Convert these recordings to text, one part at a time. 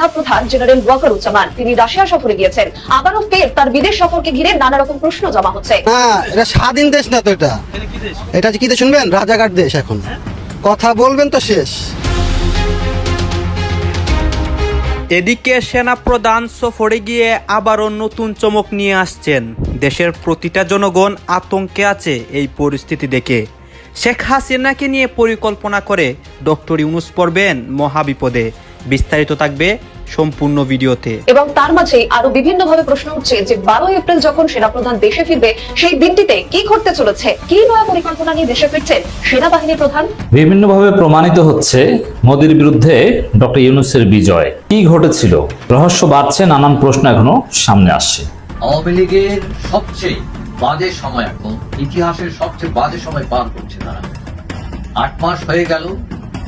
সেনা প্রধান জেনারেল ওয়াকারুজ্জামান। তিনি রাশিয়া সফরে গিয়েছেন। আবারও ফের তার বিদেশ সফরকে ঘিরে নানা রকম প্রশ্ন জমা হচ্ছে। হ্যাঁ এটা স্বাধীন দেশ না তো এটা? এটা কি দেশ শুনবেন? রাজাঘাট দেশ এখন। কথা বলবেন তো শেষ। এদিকে সেনাপ্রধান সফরে গিয়ে আবারও নতুন চমক নিয়ে আসছেন। দেশের প্রতিটা জনগণ আতঙ্কে আছে এই পরিস্থিতি দেখে। শেখ হাসিনাকে নিয়ে পরিকল্পনা করে ডক্টর ইউনুস পড়বেন মহাবিপদে। বিস্তারিত থাকবে সম্পূর্ণ ভিডিওতে। এবং তার মাঝে আরও বিভিন্ন ভাবে প্রশ্ন উঠছে যে বারোই এপ্রিল যখন সেনাপ্রধান দেশে ফিরবে সেই দিনটিতে কি ঘটতে চলেছে? কি নয়া পরিকল্পনা নিয়ে দেশে ফিরছেন সেনাবাহিনী প্রধান? বিভিন্নভাবে প্রমাণিত হচ্ছে মোদির বিরুদ্ধে ডক্টর ইউনুসের বিজয়। কি ঘটেছিল? রহস্য বাড়ছে নানান প্রশ্ন এখনও সামনে আসছে। আওয়ামী লীগের সবচেয়ে বাজে সময় এখন ইতিহাসের সবচেয়ে বাজে সময় পার করছে তারা। আট মাস হয়ে গেল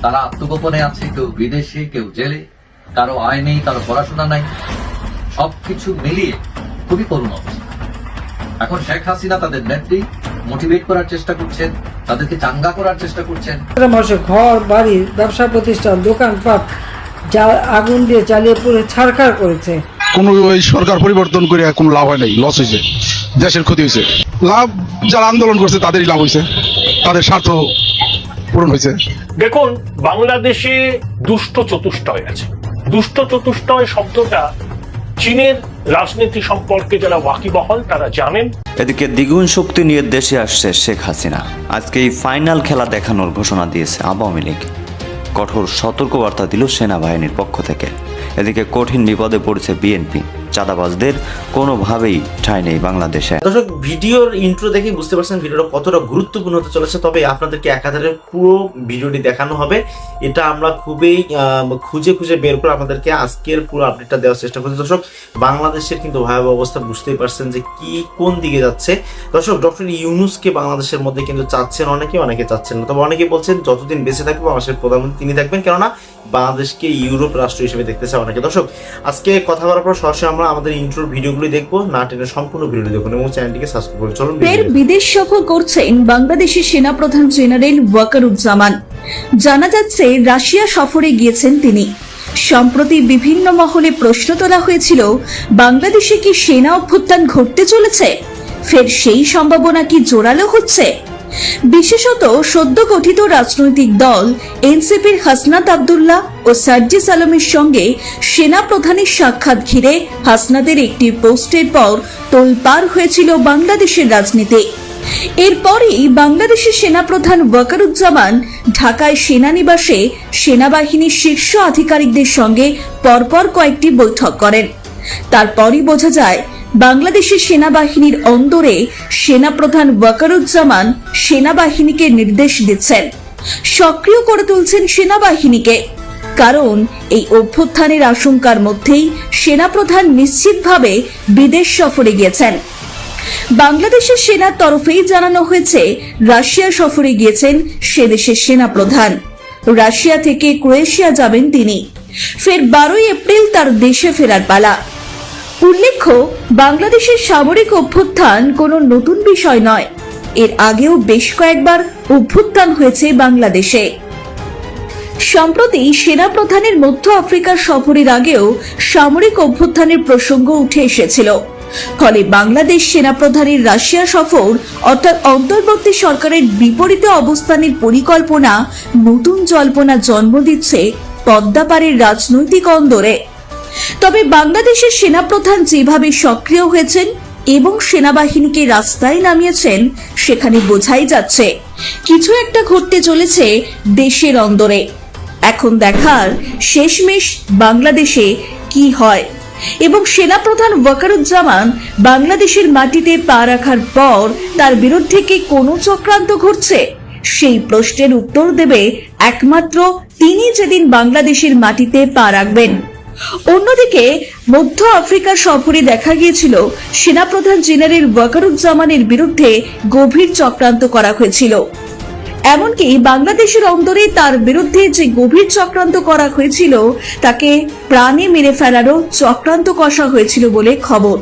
তারা আত্মগোপনে আছে কেউ বিদেশে কেউ জেলে। কারও আয় নেই কারও পড়াশোনা নাই। সবকিছু মিলিয়ে খুবই করুণ অবস্থা। এখন শেখ হাসিনা তাদের নেত্রী মোটিভেট করার চেষ্টা করছেন তাদেরকে চাঙ্গা করার চেষ্টা করছেন। মানুষের ঘর বাড়ি ব্যবসা প্রতিষ্ঠান দোকানপাট যা আগুন দিয়ে জ্বালিয়ে পুরো ছাড়খাড় করেছে। কোনো ওই সরকার পরিবর্তন করে কোনো লাভ হয় নাই লস হয়েছে দেশের ক্ষতি হয়েছে লাভ যারা আন্দোলন করছে তাদেরই লাভ হয়েছে তাদের স্বার্থ পূরণ হয়েছে দেখুন বাংলাদেশে দুষ্ট চতুষ্টয় আছে। দুষ্ট চতুষ্টয় শব্দটা চীনের রাজনীতি সম্পর্কে যারা ওয়াকিবহল, তারা জানেন। এদিকে দ্বিগুণ শক্তি নিয়ে দেশে আসছে শেখ হাসিনা। আজকে এই ফাইনাল খেলা দেখানোর ঘোষণা দিয়েছে আওয়ামী লীগ। কঠোর সতর্কবার্তা দিল সেনাবাহিনীর পক্ষ থেকে। এদিকে কঠিন বিপদে পড়েছে বিএনপি। চাঁদাবাজদের কোনোভাবেই ঠাঁই নেই বাংলাদেশে। দর্শক, ভিডিওর ইন্ট্রো দেখে বুঝতে পারছেন ভিডিওটা কতটা গুরুত্বপূর্ণ হতে চলেছে, তবে আপনাদেরকে একাধারে পুরো ভিডিওটি দেখানো হবে। এটা আমরা খুবই খুঁজে খুঁজে বের করে আপনাদেরকে আজকের পুরো আপডেটটা দেওয়ার চেষ্টা করছি। দর্শক, বাংলাদেশের কিন্তু ভয়াবহ অবস্থা, বুঝতেই পারছেন যে কি, কোন দিকে যাচ্ছে। দর্শক ডক্টর ইউনুসকে বাংলাদেশের মধ্যে কিন্তু চাচ্ছেন অনেকে অনেকে চাচ্ছেন না। তবে অনেকে বলছেন, যতদিন বেঁচে থাকবে বাংলাদেশের প্রধানমন্ত্রী তিনি থাকবেন। কেননা, বাংলাদেশকে ইউরোপ রাষ্ট্র হিসেবে দেখতে চায় অনেকে। দর্শক, আজকে কথা বলার পর সরাসরি আমরা আমাদের ইন্ট্রোর ভিডিওগুলি দেখব না টেনে সম্পূর্ণ ভিডিওটি দেখুন এবং চ্যানেলটিকে সাবস্ক্রাইব করে চলুন ফের বিদেশ সফর করছেন বাংলাদেশের সেনাপ্রধান জেনারেল ওয়াকারুজ্জামান। জানা যাচ্ছে রাশিয়া সফরে গিয়েছেন তিনি। সম্প্রতি বিভিন্ন মহলে প্রশ্ন তোলা হয়েছিল বাংলাদেশে কি সেনা অভ্যুত্থান ঘটতে চলেছে? ফের সেই সম্ভাবনা কি জোরালো হচ্ছে? বিশেষত সদ্য গঠিত রাজনৈতিক দল, এনসিপির হাসনাত আবদুল্লাহ ও সার্জিস আলমের সঙ্গে সেনা প্রধানের সাক্ষাৎ ঘিরে হাসনাদের একটি পোস্টের পর তোলপাড় হয়েছিল বাংলাদেশের রাজনীতি। এরপরই বাংলাদেশের সেনাপ্রধান ওয়াকারুজ্জামান ঢাকায় সেনানিবাসে সেনাবাহিনীর শীর্ষ আধিকারিকদের সঙ্গে পরপর কয়েকটি বৈঠক করেন। তারপরই বোঝা যায় বাংলাদেশের সেনাবাহিনীর অন্দরে সেনাপ্রধান ওয়াকারুজ্জামান সেনাবাহিনীকে নির্দেশ দিচ্ছেন। সক্রিয় করে তুলছেন সেনাবাহিনীকে। কারণ এই অভ্যুত্থানের আশঙ্কার মধ্যেই সেনাপ্রধান নিশ্চিতভাবে বিদেশ সফরে গিয়েছেন। বাংলাদেশের সেনার তরফেই জানানো হয়েছে, রাশিয়া সফরে গিয়েছেন সে দেশের সেনাপ্রধান। রাশিয়া থেকে ক্রোয়েশিয়া যাবেন তিনি। ফের বারোই এপ্রিল তার দেশে ফেরার পালা। উল্লেখ্য, বাংলাদেশের সামরিক অভ্যুত্থান কোনো নতুন বিষয় নয়। এর আগেও বেশ কয়েকবার অভ্যুত্থান হয়েছে বাংলাদেশে। সম্প্রতি সেনাপ্রধানের মধ্য আফ্রিকার সফরের আগেও সামরিক অভ্যুত্থানের প্রসঙ্গ উঠে এসেছিল। ফলে বাংলাদেশ সেনাপ্রধানের রাশিয়া সফর, অর্থাৎ অন্তর্বর্তী সরকারের বিপরীতে অবস্থানের পরিকল্পনা, নতুন জল্পনা জন্ম দিচ্ছে পদ্মাপাড়ের রাজনৈতিক অন্দরে। তবে বাংলাদেশের সেনাপ্রধান যেভাবে সক্রিয় হয়েছেন এবং সেনাবাহিনীকে রাস্তায় নামিয়েছেন, সেখানে বোঝাই যাচ্ছে, কিছু একটা ঘটতে চলেছে দেশের অন্দরে। এখন দেখার শেষমেশ বাংলাদেশে কি হয়। এবং সেনাপ্রধান ওয়াকারুজ্জামান বাংলাদেশের মাটিতে পা রাখার পর তার বিরুদ্ধে কি কোনো চক্রান্ত ঘটছে? সেই প্রশ্নের উত্তর দেবে একমাত্র তিনি যেদিন বাংলাদেশের মাটিতে পা রাখবেন। অন্যদিকে মধ্য আফ্রিকা সফরে দেখা গিয়েছিল সেনাপ্রধান জেনারেল ওয়াকারুজ্জামানের বিরুদ্ধে গভীর চক্রান্ত করা হয়েছিল। এমনকি বাংলাদেশের অন্দরে তার বিরুদ্ধে যে গভীর চক্রান্ত করা হয়েছিল, তাকে প্রাণে মেরে ফেলারও চক্রান্ত কষা হয়েছিল বলে খবর।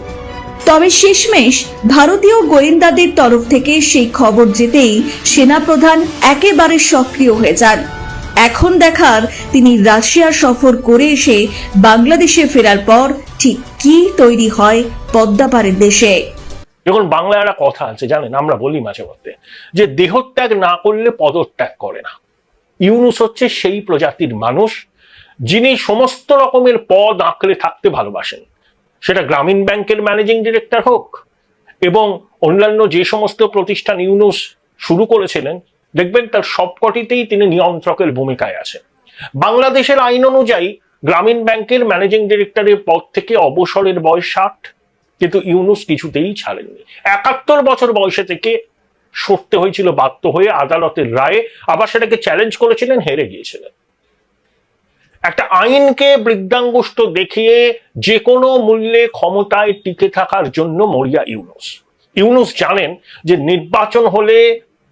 তবে শেষমেশ ভারতীয় গোয়েন্দাদের তরফ থেকে সেই খবর যেতেই সেনাপ্রধান একেবারে সক্রিয় হয়ে যান। এখন দেখার তিনি রাশিয়া সফর করে এসে বাংলাদেশে ফেরার পর ঠিক কি তৈরি হয় পদ্মাপাড়ের দেশে। যখন বাংলায় একটা কথা আছে, জানেন, আমরা বলি মাঝে মধ্যে যে দেহত্যাগ না করলে পদত্যাগ করে না। ইউনুস হচ্ছে সেই প্রজাতির মানুষ যিনি সমস্ত রকমের পদ আঁকড়ে থাকতে ভালোবাসেন। সেটা গ্রামীণ ব্যাংকের ম্যানেজিং ডিরেক্টর হোক এবং অন্যান্য যে সমস্ত প্রতিষ্ঠান ইউনুস শুরু করেছিলেন দেখবেন তার সবকটিতেই তিনি নিয়ন্ত্রকের ভূমিকায় আছেন। বাংলাদেশের আইন অনুযায়ী গ্রামীণ ব্যাংকের ম্যানেজিং ডিরেক্টরের পদ থেকে অবসরের বয়স ষাট, কিন্তু ইউনুস কিছুতেই ছাড়েননি। একাত্তর বছর বয়সে থেকে সরতে হয়েছিল, বাধ্য হয়ে আদালতের রায়ে আবার সেটাকে চ্যালেঞ্জ করেছিলেন, হেরে গিয়েছিলেন। একটা আইনকে বৃদ্ধাঙ্গুষ্ট দেখিয়ে যে কোনো মূল্যে ক্ষমতায় টিকে থাকার জন্য মরিয়া ইউনুস। ইউনুস জানেন যে নির্বাচন হলে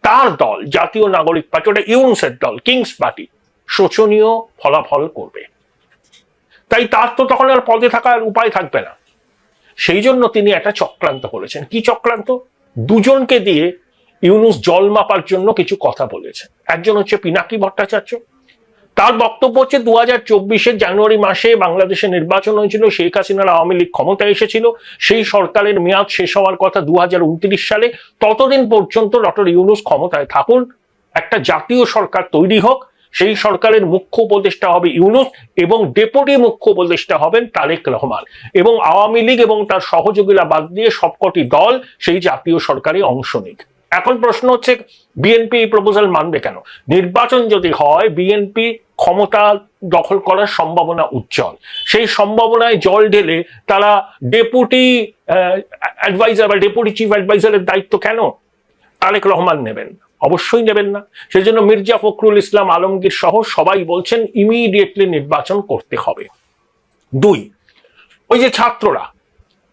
তার দল, জাতীয় নাগরিক পার্টি, ওটা ইউনসের দল, কিংস পার্টি, শোচনীয় ফলাফল করবে। তাই তার তো তখন আর পদে থাকার উপায় থাকবে না। সেই জন্য তিনি একটা চক্রান্ত করেছেন। কি চক্রান্ত? দুজনকে দিয়ে ইউনুস জল মাপার জন্য কিছু কথা বলেছেন। একজন হচ্ছে পিনাকি ভট্টাচার্য তার বক্তব্য হচ্ছে দু হাজার জানুয়ারি মাসে বাংলাদেশে নির্বাচন হয়েছিল, শেখ হাসিনার আওয়ামী লীগ ক্ষমতায় এসেছিল। সেই সরকারের মেয়াদ শেষ হওয়ার কথা দু হাজার উনত্রিশ সালে। ততদিন পর্যন্ত ডক্টর ইউনুস ক্ষমতায় থাকুন। একটা জাতীয় সরকার তৈরি হোক। সেই সরকারের মুখ্য উপদেষ্টা হবে ইউনুস এবং ডেপুটি মুখ্য উপদেষ্টা হবেন তারেক রহমান। এবং আওয়ামী লীগ এবং তার সহযোগীরা বাদ দিয়ে সবকটি দল সেই জাতীয় সরকারে অংশ নিক। এখন প্রশ্ন হচ্ছে, বিএনপি এই প্রপোজাল মানবে কেন? নির্বাচন যদি হয়, বিএনপি ক্ষমতা দখল করার সম্ভাবনা উজ্জ্বল। সেই সম্ভাবনায় জল ঢেলে তারা ডেপুটি অ্যাডভাইজার বা ডেপুটি চিফ অ্যাডভাইজারের দায়িত্ব কেন? তারেক রহমান নেবেন। অবশ্যই নেবেন না। সেই জন্য মির্জা ফখরুল ইসলাম আলমগীর সহ সবাই বলছেন ইমিডিয়েটলি নির্বাচন করতে হবে। দুই, ওই যে ছাত্ররা,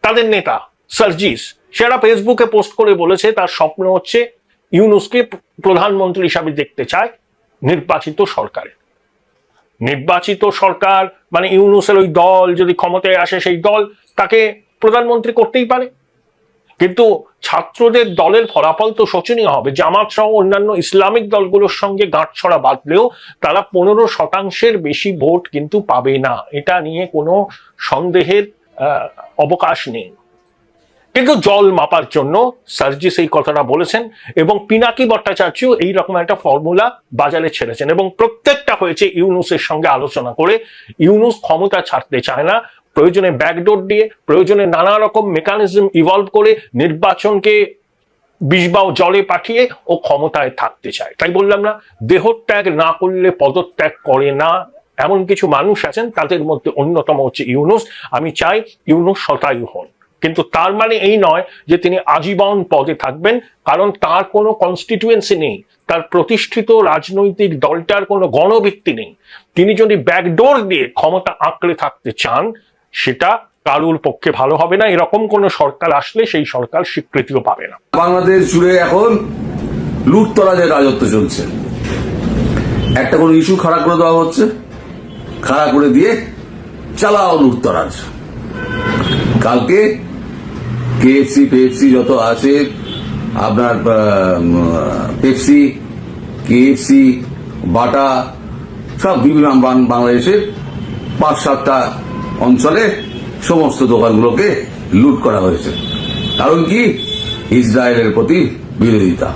তাদের নেতা, সার্জিস, সেরা ফেসবুকে পোস্ট করে বলেছে, তার স্বপ্ন হচ্ছে ইউনুসকে প্রধানমন্ত্রী হিসাবে দেখতে চায় নির্বাচিত সরকারে নির্বাচিত সরকার মানে ইউনুসের ওই দল যদি ক্ষমতায় আসে, সেই দল তাকে প্রধানমন্ত্রী করতেই পারে। কিন্তু ছাত্রদের দলের ফলাফল তো শোচনীয় হবে। জামাত সহ অন্যান্য ইসলামিক দলগুলোর সঙ্গে গাঁটছড়া বাঁধলেও তারা পনেরো শতাংশের বেশি ভোট কিন্তু পাবে না। এটা নিয়ে কোনো সন্দেহের অবকাশ নেই। কিন্তু জল মাপার জন্য সার্জিস এই কথাটা বলেছেন এবং পিনাকি ভট্টাচার্য এই রকম একটা ফর্মুলা বাজারে ছেড়েছেন এবং প্রত্যেকটা হয়েছে ইউনুসের সঙ্গে আলোচনা করে ইউনুস ক্ষমতা ছাড়তে চায় না, প্রয়োজনে ব্যাকডোর দিয়ে, প্রয়োজনে নানা রকম মেকানিজম ইভলভ করে নির্বাচনকে বিষবাও জলে পাঠিয়ে ও ক্ষমতায় থাকতে চায়। তাই বললাম না, দেহত্যাগ না করলে পদত্যাগ করে না। এমন কিছু মানুষ আছেন, তাদের মধ্যে অন্যতম হচ্ছে ইউনুস। আমি চাই ইউনুস শতায়ু হন। কিন্তু তার মানে এই নয় যে তিনি আজীবন পদে থাকবেন, কারণ তার কোনো কনস্টিটুয়েন্সি নেই। তার প্রতিষ্ঠিত রাজনৈতিক দলটার কোনো গণভিত্তি নেই। তিনি যদি ব্যাকডোর দিয়ে ক্ষমতা আঁকড়ে থাকতে চান, সেটা কারুর পক্ষে ভালো হবে না। এরকম কোনো সরকার আসলে সেই সরকার স্বীকৃতিও পাবে না। বাংলাদেশ জুড়ে এখন লুটতরাজের রাজত্ব চলছে, একটা কোনো ইস্যু খাড়া করে দেওয়া হচ্ছে, খাড়া করে দিয়ে চালাও লুটতরাজ। কালকে কেএফসি পেপসি যত আছে, আপনার পেপসি কেএফসি বাটা, সব বিভিন্ন বাংলাদেশের পাঁচ সাতটা অঞ্চলে সমস্ত দোকানগুলোকে লুট করা হয়েছে। কারণ কি? ইসরায়েলের প্রতি বিরোধিতা।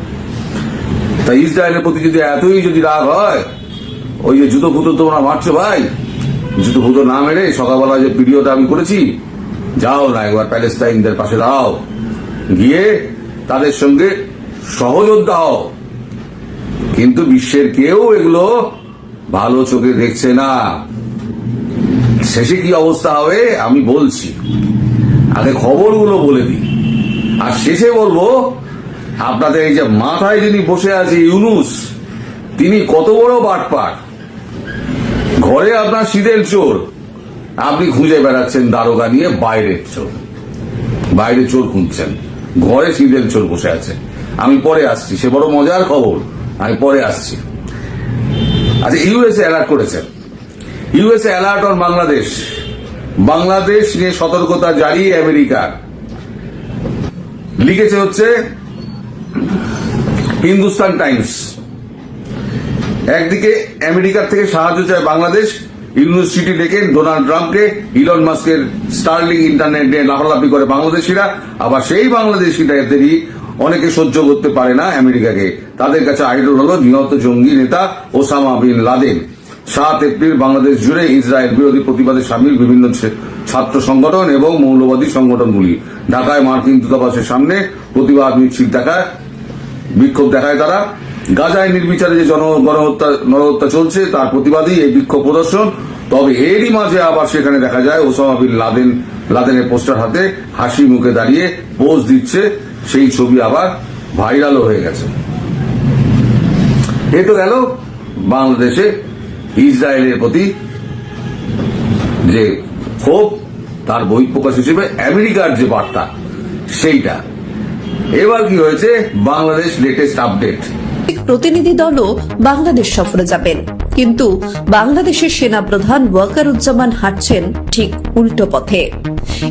তাই ইসরায়েলের প্রতি যদি এতই যদি রাগ হয়, ওই যে জুতো ফুতো তোমরা মারছো ভাই, জুতো ফুতো না মেরে সকালবেলা যে ভিডিওটা আমি করেছি যাও না একবার প্যালেস্তাইনদের পাশে দাও গিয়ে তাদের সঙ্গে সহযোদ্ধা হও। কিন্তু বিশ্বের কেউ এগুলো ভালো চোখে দেখছে না। শেষে কি অবস্থা হবে আমি বলছি। আগে খবরগুলো বলে দিই। আর শেষে বলব, আপনাদের এই যে মাথায় যিনি বসে আছে ইউনুস, তিনি কত বড় বাটপার। ঘরে আপনার শীতের চোর। আপনি খুঁজে বেড়াচ্ছেন দারোগা নিয়ে বাইরের চোর। বাইরে চোর খুঁজছেন। ঘরে শীতের চোর বসে আছে। আমি পরে আসছি, সে বড় মজার খবর। আমি পরে আসছি। আচ্ছা ইউএসএ অ্যালার্ট করেছেন USA alert on Bangladesh. Bangladesh নিয়ে সতর্কতা জারি আমেরিকার লিখেছে হচ্ছে, হিন্দুস্তান টাইমস। একদিকে আমেরিকার থেকে সাহায্য চায় বাংলাদেশ ইউনিভার্সিটি ডেকে ডোনাল্ড ট্রাম্পকে, ইলন মাস্কের স্টার্লিং ইন্টারনেট লাফালাফি করে বাংলাদেশিরা। আবার সেই বাংলাদেশিদেরই অনেকে সহ্য করতে পারে না আমেরিকাকে। তাদের কাছে আইডল হল নিহত জঙ্গি নেতা ওসামা বিন লাদেন। সাত এপ্রিল বাংলাদেশ জুড়ে ইসরায়েল বিরোধী প্রতিবাদে সামিল বিভিন্ন ছাত্র সংগঠন এবং মৌলবাদী সংগঠনগুলি। ঢাকায় মার্কিন দূতাবাসের সামনে প্রতিবাদ মিছিল দেখায় বিক্ষোভ দেখায় তারা। গাজায় নির্বিচারে যে জন, গণহত্যা চলছে, তার প্রতিবাদী এই বিক্ষোভ প্রদর্শন। তবে এরই মাঝে আবার সেখানে দেখা যায়, ওসামা বিন লাদেন, লাদেনের পোস্টার হাতে হাসি মুখে দাঁড়িয়ে পোজ দিচ্ছে। সেই ছবি আবার ভাইরালও হয়ে গেছে। এ তো গেল বাংলাদেশে ইসরায়েলের প্রতি যে ক্ষোভ, তার বহিঃপ্রকাশ হিসেবে আমেরিকার যে বার্তা, সেইটা। এবার কি হয়েছে? বাংলাদেশ লেটেস্ট আপডেট প্রতিনিধি দলও বাংলাদেশ সফরে যাবেন। কিন্তু বাংলাদেশের সেনাপ্রধান ওয়াকারুজ্জামান হাঁটছেন ঠিক উল্টো পথে।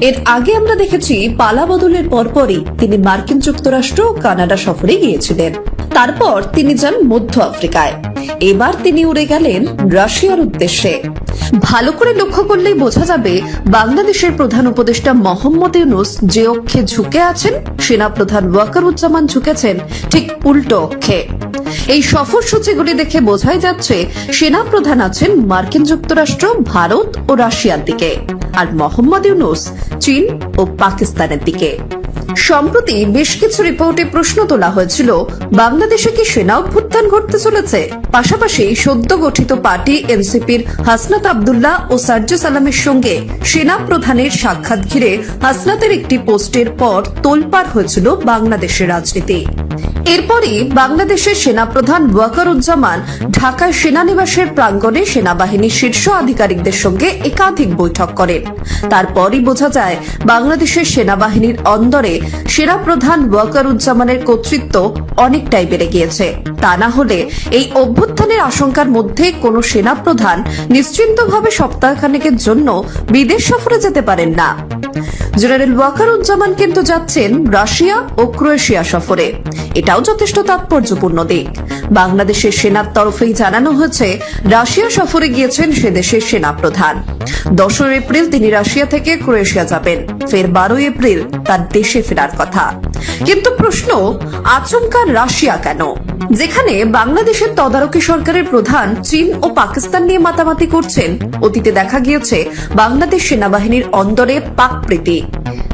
এর আগে আমরা দেখেছি পালা বদলের পরপরই তিনি মার্কিন যুক্তরাষ্ট্র ও কানাডা সফরে গিয়েছিলেন। তারপর তিনি যান মধ্য আফ্রিকায়। এবার তিনি উড়ে গেলেন রাশিয়ার উদ্দেশ্যে। ভালো করে লক্ষ্য করলেই বোঝা যাবে বাংলাদেশের প্রধান উপদেষ্টা মোহাম্মদ ইউনুস যে অক্ষে ঝুঁকে আছেন, সেনাপ্রধান ওয়াকারুজ্জামান ঝুঁকেছেন ঠিক উল্টো অক্ষে। এই সফর সূচিগুলি দেখে বোঝাই যাচ্ছে সেনা প্রধান আছেন মার্কিন যুক্তরাষ্ট্র, ভারত ও রাশিয়ার দিকে, আর মোহাম্মদ ইউনুস চীন ও পাকিস্তানের দিকে। সম্প্রতি বেশ কিছু রিপোর্টে প্রশ্ন তোলা হয়েছিল, বাংলাদেশে কি সেনা অভ্যুত্থান ঘটতে চলেছে? পাশাপাশি সদ্য গঠিত পার্টি এনসিপির হাসনাত আবদুল্লাহ ও সার্জে সালামের সঙ্গে সেনা প্রধানের সাক্ষাৎ ঘিরে হাসনাতের একটি পোস্টের পর তোলপাড় হয়েছিল বাংলাদেশের রাজনীতি। এরপরই বাংলাদেশের সেনাপ্রধান ওয়াকারুজ্জামান ঢাকায় সেনানিবাসের প্রাঙ্গণে সেনাবাহিনীর শীর্ষ আধিকারিকদের সঙ্গে একাধিক বৈঠক করেন। তারপরই বোঝা যায়, বাংলাদেশের সেনাবাহিনীর অন্দরে সেনাপ্রধান ওয়াকারুজ্জামানের কর্তৃত্ব অনেকটাই বেড়ে গিয়েছে। তা না হলে এই অভ্যুত্থানের আশঙ্কার মধ্যে কোনো সেনাপ্রধান নিশ্চিন্তভাবে সপ্তাহখানেকের জন্য বিদেশ সফরে যেতে পারেন না। জেনারেল ওয়াকারুজ্জামান কিন্তু যাচ্ছেন রাশিয়া ও ক্রোয়েশিয়া সফরে। এটাও যথেষ্ট তাৎপর্যপূর্ণ দিক। বাংলাদেশের সেনার তরফেই জানানো হয়েছে, রাশিয়া সফরে গিয়েছেন সে দেশের সেনাপ্রধান দশই এপ্রিল তিনি রাশিয়া থেকে ক্রোয়েশিয়া যাবেন। ফের বারোই এপ্রিল তার দেশে ফেরার কথা। কিন্তু প্রশ্ন, আচমকা রাশিয়া কেন? যেখানে বাংলাদেশের তদারকি সরকারের প্রধান চীন ও পাকিস্তান নিয়ে মাতামাতি করছেন। অতীতে দেখা গিয়েছে বাংলাদেশ সেনাবাহিনীর অন্দরে পাক প্রীতি।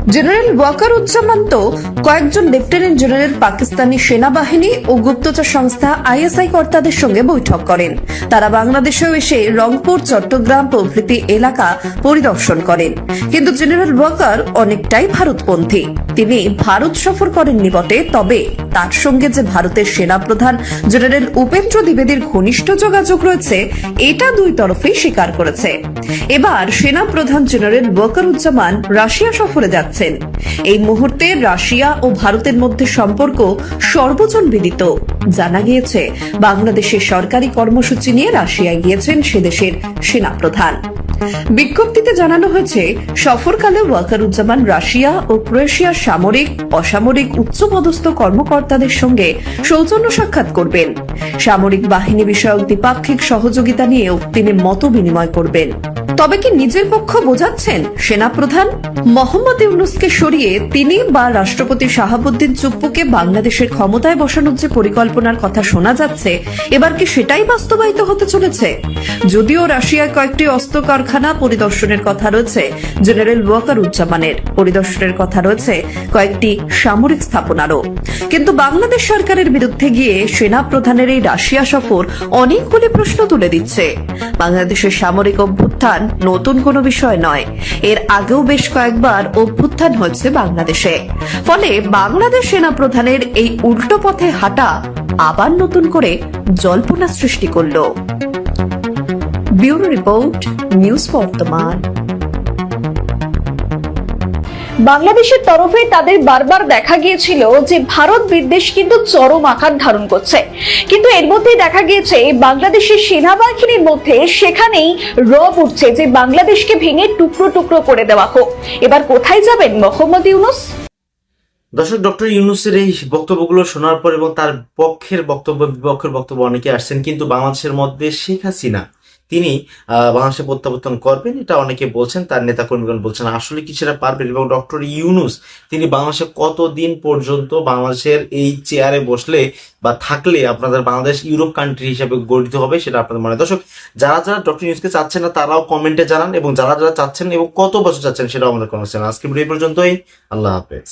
জেনারেল ওয়াকারুজ্জামান তো কয়েকজন লেফটেন্যান্ট জেনারেল পাকিস্তানি সেনাবাহিনী ও গুপ্তচর সংস্থা আইএসআই কর্তাদের সঙ্গে বৈঠক করেন। তারা বাংলাদেশেও এসে রংপুর, চট্টগ্রাম প্রভৃতি এলাকা পরিদর্শন করেন। কিন্তু জেনারেল ওয়াকার অনেকটাই ভারতপন্থী। তিনি ভারত সফর করেননি বটে, তবে তার সঙ্গে যে ভারতের সেনাপ্রধান জেনারেল উপেন্দ্র দ্বিবেদীর ঘনিষ্ঠ যোগাযোগ রয়েছে, এটা দুই তরফেই স্বীকার করেছে। এবার সেনাপ্রধান জেনারেল ওয়াকারুজ্জামান রাশিয়া সফরে যাচ্ছেন। এই মুহূর্তে রাশিয়া ও ভারতের মধ্যে সম্পর্ক সর্বজন বিদিত জানা গিয়েছে, বাংলাদেশের সরকারি কর্মসূচি নিয়ে রাশিয়ায় গিয়েছেন সে দেশের সেনাপ্রধান। বিজ্ঞপ্তিতে জানানো হয়েছে, সফরকালে ওয়াকারুজ্জামান রাশিয়া ও ক্রোয়েশিয়ার সামরিক, অসামরিক, উচ্চপদস্থ কর্মকর্তাদের সঙ্গে সৌজন্য সাক্ষাৎ করবেন। সামরিক বাহিনী বিষয়ক দ্বিপাক্ষিক সহযোগিতা নিয়েও তিনি মত বিনিময় করবেন। তবে কি নিজের পক্ষ বোঝাচ্ছেন? সেনাপ্রধান মোহাম্মদ ইউনুসকে সরিয়ে তিনি বা রাষ্ট্রপতি শাহাবুদ্দিন চুপ্পুকে বাংলাদেশের ক্ষমতায় বসানোর যে পরিকল্পনার কথা শোনা যাচ্ছে, এবার কি সেটাই বাস্তবায়িত হতে চলেছে? যদিও রাশিয়ায় কয়েকটি অস্ত্র কারখানা পরিদর্শনের কথা রয়েছে, জেনারেল ওয়াকারুজ্জামানের পরিদর্শনের কথা রয়েছে, কয়েকটি সামরিক স্থাপনারও। কিন্তু বাংলাদেশ সরকারের বিরুদ্ধে গিয়ে সেনা প্রধানের এই রাশিয়া সফর অনেকগুলি প্রশ্ন তুলে দিচ্ছে। বাংলাদেশের সামরিক অভ্যুত্থান নতুন কোনো বিষয় নয়। এর আগেও বেশ কয়েকবার অভ্যুত্থান হয়েছে বাংলাদেশে। ফলে বাংলাদেশ সেনা প্রধানের এই উল্টো পথে হাঁটা আবার নতুন করে জল্পনা সৃষ্টি করল। ব্যুরো রিপোর্ট, নিউজ বর্তমান। বাংলাদেশের তরফে তাদের বারবার দেখা গিয়েছিল যে ভারত বিদ্বেষ কিন্তু চরম আকার ধারণ করছে। কিন্তু এর মধ্যেই দেখা গিয়েছে বাংলাদেশের সেনাবাহিনীর মধ্যে সেখানেই রব উঠছে যে বাংলাদেশকে ভেঙে টুকরো টুকরো করে দেওয়া হোক। এবার কোথায় যাবেন মোহাম্মদ ইউনুস? দর্শক, ডক্টর ইউনুসের এই বক্তব্যগুলো শোনার পর এবং তার পক্ষের বক্তব্য, বিপক্ষের বক্তব্য অনেকে আসছেন, কিন্তু বাংলাদেশের মধ্যে শেখ হাসিনা তিনি বাংলাদেশে প্রত্যাবর্তন করবেন, এটা অনেকে বলছেন, তার নেতাকর্মীগণ বলছেন, আসলে কি সেটা পারবেন? এবং ডক্টর ইউনুস, তিনি বাংলাদেশে কতদিন পর্যন্ত বাংলাদেশের এই চেয়ারে বসলে বা থাকলে আপনাদের বাংলাদেশ ইউরোপ কান্ট্রি হিসেবে গঠিত হবে, সেটা আপনাদের মনে। দর্শক, যারা যারা ডক্টর ইউনুসকে চাচ্ছেন না, তারাও কমেন্টে জানান, এবং যারা যারা চাচ্ছেন এবং কত বছর চাচ্ছেন, সেটাও আমাদের কমেন্ট আজকে ভিডিও পর্যন্তই। আল্লাহ হাফেজ।